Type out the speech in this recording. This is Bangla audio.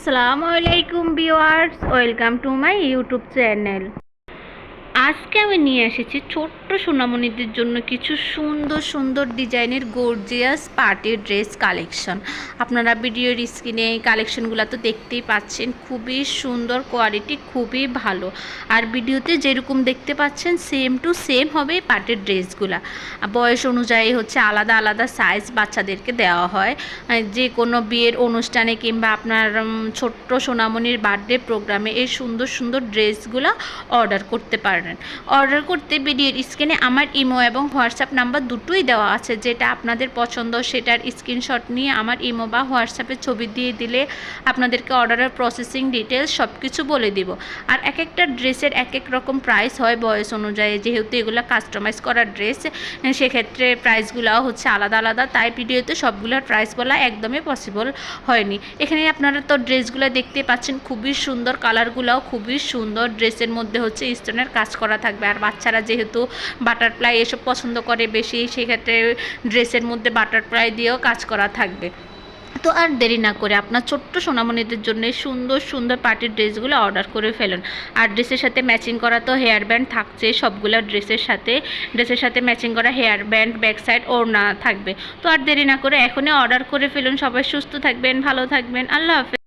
আসসালামু আলাইকুম viewers welcome to my YouTube channel. আজকে আমি নিয়ে এসেছি ছোট্ট সোনামণিদের জন্য কিছু সুন্দর সুন্দর ডিজাইনের গর্জিয়াস পার্টি ড্রেস কালেকশন আপনারা ভিডিওর স্ক্রিনে এই কালেকশনগুলো তো দেখতেই পাচ্ছেন, খুবই সুন্দর কোয়ালিটি খুবই ভালো। আর ভিডিওতে যেরকম দেখতে পাচ্ছেন সেম টু সেম হবে পার্টির ড্রেসগুলা বয়স অনুযায়ী হচ্ছে আলাদা আলাদা সাইজ বাচ্চাদেরকে দেওয়া হয়। যে কোনো বিয়ের অনুষ্ঠানে কিংবা আপনার ছোট্ট সোনামণির বার্থডে প্রোগ্রামে এই সুন্দর সুন্দর ড্রেসগুলো অর্ডার করতে পারেন। অর্ডার করতে ভিডিওর স্ক্রিনে আমার ইমো এবং হোয়াটসঅ্যাপ নাম্বার দুটোই দেওয়া আছে। যেটা আপনাদের পছন্দ, সেটার স্ক্রিনশট নিয়ে আমার ইমো বা হোয়াটসঅ্যাপে ছবি দিয়ে দিলে আপনাদেরকে অর্ডারের প্রসেসিং ডিটেলস সব কিছু বলে দিব। আর এক একটা ড্রেসের এক এক রকম প্রাইস হয় বয়স অনুযায়ী। যেহেতু এগুলো কাস্টমাইজ করা ড্রেস সেক্ষেত্রে প্রাইসগুলো হচ্ছে আলাদা আলাদা। তাই ভিডিওতে সবগুলোর প্রাইস বলা একদমই পসিবল হয়নি। এখানে আপনারা তো ড্রেসগুলো দেখতে পাচ্ছেন, খুবই সুন্দর কালারগুলোও খুবই সুন্দর। ড্রেসের মধ্যে হচ্ছে স্টোনের কাজ করা থাকবে। আর বাচ্চারা যেহেতু বাটারফ্লাই এসব পছন্দ করে বেশি, সেক্ষেত্রে ড্রেসের মধ্যে বাটারফ্লাই দিয়েও কাজ করা থাকবে। তো আর দেরি না করে আপনার ছোট্ট সোনামণিদের জন্য সুন্দর সুন্দর পার্টির ড্রেসগুলো অর্ডার করে ফেলুন। আর ড্রেসের সাথে ম্যাচিং করা তো হেয়ার ব্যান্ড থাকছে, সবগুলো ড্রেসের সাথে ড্রেসের সাথে ম্যাচিং করা হেয়ার ব্যান্ড ব্যাক সাইড ওড়না থাকবে। তো আর দেরি না করে এখনই অর্ডার করে ফেলুন। সবাই সুস্থ থাকবেন, ভালো থাকবেন। আল্লাহ হাফেজ।